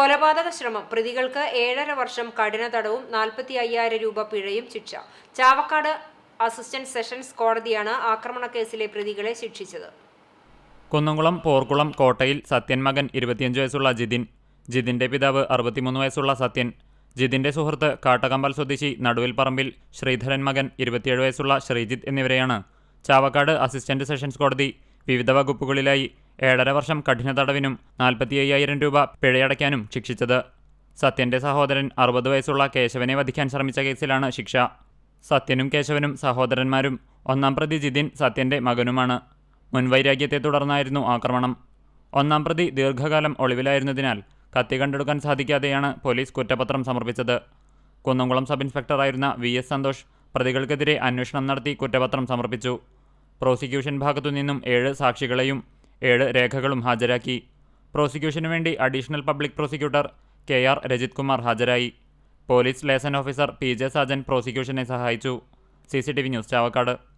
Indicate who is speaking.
Speaker 1: കൊലപാതക ശ്രമം. പ്രതികൾക്ക് ഏഴര വർഷം കഠിന തടവും നാൽപ്പത്തി അയ്യായിരം രൂപ പിഴയും ശിക്ഷ. ചാവക്കാട് അസിസ്റ്റന്റ് സെഷൻസ് കോടതിയാണ് ആക്രമണ കേസിലെ പ്രതികളെ ശിക്ഷിച്ചത്.
Speaker 2: കുന്നംകുളം പോർക്കുളം കോട്ടയിൽ സത്യൻ മകൻ ഇരുപത്തിയഞ്ച് വയസ്സുള്ള ജിതിൻ ജിതിന്റെ പിതാവ് അറുപത്തിമൂന്ന് വയസ്സുള്ള സത്യൻ ജിതിന്റെ സുഹൃത്ത് കാട്ടകമ്പൽ സ്വദേശി നടുവിൽ പറമ്പിൽ ശ്രീധരൻ മകൻ ഇരുപത്തിയേഴ് വയസ്സുള്ള ശ്രീജിത്ത് എന്നിവരെയാണ് ചാവക്കാട് അസിസ്റ്റന്റ് സെഷൻസ് കോടതി വിവിധ വകുപ്പുകളിലായി ഏഴര വർഷം കഠിന തടവിനും നാൽപ്പത്തി അയ്യായിരം രൂപ പിഴയടയ്ക്കാനും ശിക്ഷിച്ചത്. സത്യന്റെ സഹോദരൻ അറുപത് വയസ്സുള്ള കേശവനെ വധിക്കാൻ ശ്രമിച്ച കേസിലാണ് ശിക്ഷ. സത്യനും കേശവനും സഹോദരന്മാരും ഒന്നാം പ്രതി ജിതിൻ സത്യന്റെ മകനുമാണ്. മുൻവൈരാഗ്യത്തെ തുടർന്നായിരുന്നു ആക്രമണം. ഒന്നാം പ്രതി ദീർഘകാലം ഒളിവിലായിരുന്നതിനാൽ കത്തി കണ്ടെടുക്കാൻ സാധിക്കാതെയാണ് പോലീസ് കുറ്റപത്രം സമർപ്പിച്ചത്. കുന്നംകുളം സബ് ഇൻസ്പെക്ടറായിരുന്ന വി എസ് സന്തോഷ് പ്രതികൾക്കെതിരെ അന്വേഷണം നടത്തി കുറ്റപത്രം സമർപ്പിച്ചു. പ്രോസിക്യൂഷൻ ഭാഗത്തുനിന്നും ഏഴ് സാക്ഷികളെയും ഏഴ് രേഖകളും ഹാജരാക്കി. പ്രോസിക്യൂഷനു വേണ്ടി additional public prosecutor K R Rajith Kumar ഹാജരായി. Police liaison officer P J Sajan പ്രോസിക്യൂഷനെ സഹായിച്ചു. C C T V news Chavakkad.